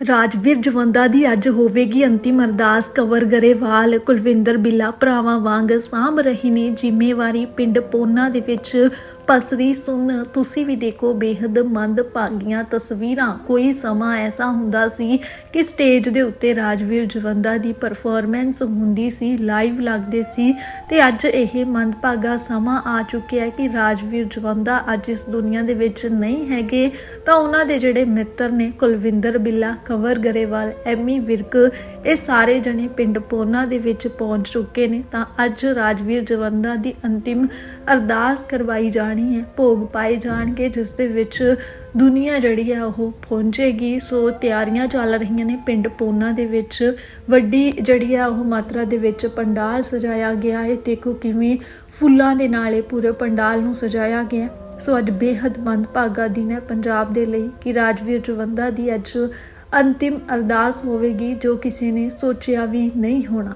ਰਾਜਵੀਰ ਜਵੰਦਾ ਦੀ ਅੱਜ ਹੋਵੇਗੀ ਅੰਤਿਮ ਅਰਦਾਸ। ਕਵਰ ਗਰੇਵਾਲ, ਕੁਲਵਿੰਦਰ ਬਿੱਲਾ ਭਰਾਵਾਂ ਵਾਂਗ ਸਾਂਭ ਰਹੇ ਨੇ ਜ਼ਿੰਮੇਵਾਰੀ। ਪਿੰਡ ਪੋਨਾ ਦੇ ਵਿੱਚ ਪਸਰੀ ਸੁਣ, ਤੁਸੀਂ ਵੀ ਦੇਖੋ ਬੇहद ਮੰਦ ਭਾਗੀਆਂ ਤਸਵੀਰਾਂ। ਕੋਈ ਸਮਾਂ ਐਸਾ ਹੁੰਦਾ ਸੀ ਕਿ ਸਟੇਜ ਦੇ ਉੱਤੇ ਰਾਜਵੀਰ ਜਵੰਦਾ ਦੀ ਪਰਫਾਰਮੈਂਸ ਹੁੰਦੀ ਸੀ ਲਾਈਵ ਲੱਗਦੇ ਸੀ ਤੇ ਅੱਜ ਇਹ ਮੰਦਭਾਗਾ ਸਮਾਂ ਆ ਚੁੱਕਿਆ ਹੈ ਕਿ ਰਾਜਵੀਰ ਜਵੰਦਾ ਅੱਜ ਇਸ ਦੁਨੀਆ ਦੇ ਵਿੱਚ ਨਹੀਂ ਹੈਗੇ। ਤਾਂ ਉਹਨਾਂ ਦੇ ਜਿਹੜੇ ਮਿੱਤਰ ਨੇ ਕੁਲਵਿੰਦਰ ਬਿੱਲਾ, ਕਵਰ ਗਰੇਵਾਲ, ਐਮੀ ਵਿਰਕ ਇਹ ਸਾਰੇ ਜਣੇ ਪਿੰਡ ਪੋਨਾ ਦੇ ਵਿੱਚ ਪਹੁੰਚ ਚੁੱਕੇ ਨੇ। ਤਾਂ ਅੱਜ ਰਾਜਵੀਰ ਜਵੰਦਾ ਦੀ ਅੰਤਿਮ ਅਰਦਾਸ ਕਰਵਾਈ ਜਾਣੀ ਹੈ। ਭੋਗ ਪਾਏ ਜਾਣਗੇ, ਜਿਸ ਦੇ ਵਿੱਚ ਦੁਨੀਆ ਜਿਹੜੀ ਹੈ ਉਹ ਪਹੁੰਚੇਗੀ। ਸੋ ਤਿਆਰੀਆਂ ਚੱਲ ਰਹੀਆਂ ਨੇ ਪਿੰਡ ਪੋਨਾ ਦੇ ਵਿੱਚ। ਵੱਡੀ ਜਿਹੜੀ ਆ ਉਹ ਮਾਤਰਾ ਦੇ ਵਿੱਚ ਪੰਡਾਲ ਸਜਾਇਆ ਗਿਆ ਹੈ। ਦੇਖੋ ਕਿਵੇਂ ਫੁੱਲਾਂ ਦੇ ਨਾਲ ਇਹ ਪੂਰੇ ਪੰਡਾਲ ਨੂੰ ਸਜਾਇਆ ਗਿਆ ਸੋ ਅੱਜ ਬੇਹੱਦ ਮੰਦਭਾਗਾ ਦਿਨ ਹੈ ਪੰਜਾਬ ਦੇ ਲਈ ਕਿ ਰਾਜਵੀਰ ਜਵੰਦਾ ਦੀ ਅੱਜ ਅੰਤਿਮ ਅਰਦਾਸ ਹੋਵੇਗੀ ਜੋ ਕਿਸੇ ਨੇ ਸੋਚਿਆ ਵੀ ਨਹੀਂ ਹੋਣਾ।